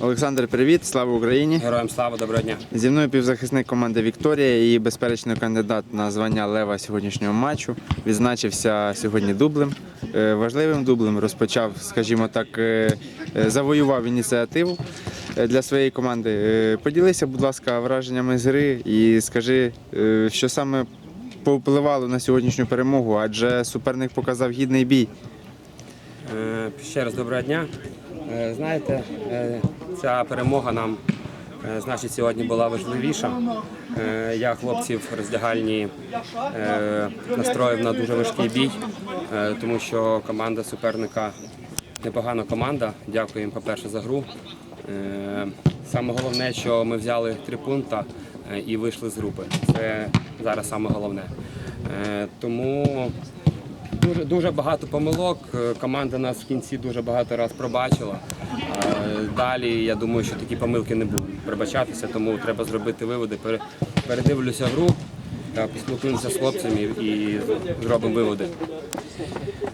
Олександр, привіт, слава Україні! Героям слава, доброго дня. Зі мною півзахисник команди Вікторія і безперечно кандидат на звання лева сьогоднішнього матчу. Відзначився сьогодні дублем. Е, Важливим дублем розпочав, скажімо так, е, е, завоював ініціативу для своєї команди. Поділися, будь ласка, враженнями з гри і скажи, що саме повпливало на сьогоднішню перемогу, адже суперник показав гідний бій. Ще раз доброго дня. Знаєте, ця перемога нам е, значить сьогодні була важливіша. Е, Я хлопців роздягальні е, настроїв на дуже важкий бій, тому що команда суперника непогана команда. Дякую їм, по-перше, за гру. Саме головне, що ми взяли три пункти і вийшли з групи. Це зараз саме головне. Тому Дуже, дуже багато помилок. Е, Команда нас в кінці дуже багато разів пробачила. Е, Далі я думаю, що такі помилки не будуть пробачатися, тому треба зробити виводи. Пере- Передивлюся гру, та поспілкуємося з хлопцями і зробимо виводи.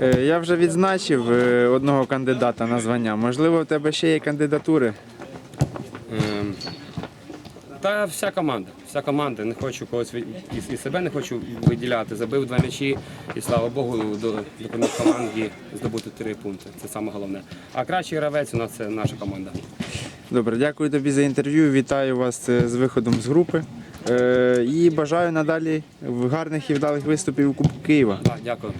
Е, Я вже відзначив одного кандидата на звання. Можливо, в тебе ще є кандидатури. Та вся команда. Вся команда. Не хочу когось і, себе не хочу виділяти. Забив два м'ячі і слава Богу, до- допоміг команді здобути три пункти. Це саме головне. А кращий гравець у нас це наша команда. Добре, дякую тобі за інтерв'ю. Вітаю вас е, з виходом з групи. Е, І бажаю надалі гарних і вдалих виступів у Кубку Києва. Так, дякую.